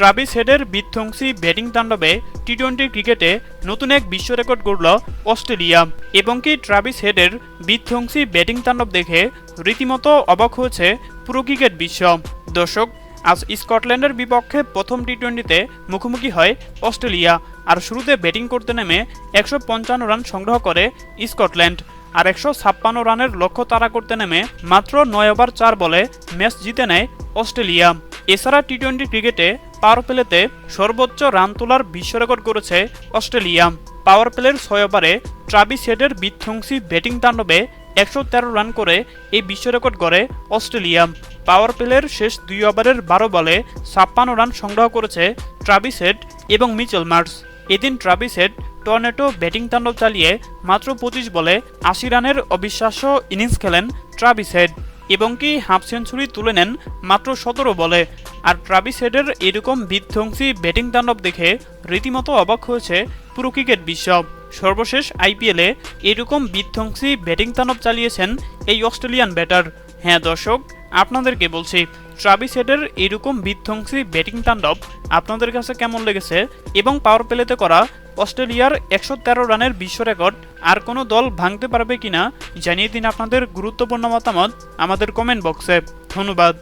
Travis হেডের বিধ্বংসী batting তাণ্ডবে T twenty ক্রিকেটে নতুন এক বিশ্ব রেকর্ড গড়ল অস্ট্রেলিয়া। এবং কি ট্রাভিস হেডের বিধ্বংসী ব্যাটিং তাণ্ডব দেখে রীতিমতো অবাক হয়েছে পুরো ক্রিকেট বিশ্ব। দর্শক, আজ স্কটল্যান্ডের বিপক্ষে প্রথম টি টোয়েন্টিতে মুখোমুখি হয় অস্ট্রেলিয়া আর শুরুতে ব্যাটিং করতে নেমে একশো পঞ্চান্ন রান সংগ্রহ করে স্কটল্যান্ড আর একশো ছাপ্পান্ন রানের লক্ষ্য তাড়া করতে নেমে মাত্র নয় ওভার চার বলে ম্যাচ জিতে নেয় অস্ট্রেলিয়া। এছাড়া টি টোয়েন্টি ক্রিকেটে পাওয়ার প্লেতে সর্বোচ্চ রান তোলার বিশ্ব রেকর্ড করেছে অস্ট্রেলিয়া। পাওয়ার প্লের ছয় ওভারে ট্রাভিস হেডের বিধ্বংসী ব্যাটিং তাণ্ডবে একশো তেরো রান করে এই বিশ্ব রেকর্ড গড়ে অস্ট্রেলিয়া। পাওয়ার প্লের শেষ দুই ওভারের বারো বলে ছাপ্পান্ন রান সংগ্রহ করেছে ট্রাভিস হেড এবং মিচেল মার্স। এদিন ট্রাভিস হেড টর্নেটো ব্যাটিং তাণ্ডব চালিয়ে মাত্র পঁচিশ বলে আশি রানের অবিশ্বাস্য ইনিংস খেলেন ট্রাভিস হেড। এবং কি হাফ সেঞ্চুরি তুলে নেন মাত্র সতেরো বলে। আর ট্রাভিস হেডের এরকম বিধ্বংসী ব্যাটিং তাণ্ডব দেখে রীতিমতো অবাক হয়েছে পুরো ক্রিকেট বিশ্ব। সর্বশেষ আইপিএলে এরকম বিধ্বংসী ব্যাটিং তাণ্ডব চালিয়েছেন এই অস্ট্রেলিয়ান ব্যাটার। হ্যাঁ দর্শক, আপনাদেরকে বলছি ট্রাভিস হেডের এরকম বিধ্বংসী ব্যাটিং তাণ্ডব আপনাদের কাছে কেমন লেগেছে এবং পাওয়ার প্লেতে করা অস্ট্রেলিয়ার একশো তেরো রানের বিশ্ব রেকর্ড আর কোনো দল ভাঙতে পারবে কিনা জানিয়ে দিন আপনাদের গুরুত্বপূর্ণ মতামত আমাদের কমেন্ট বক্সে ধন্যবাদ।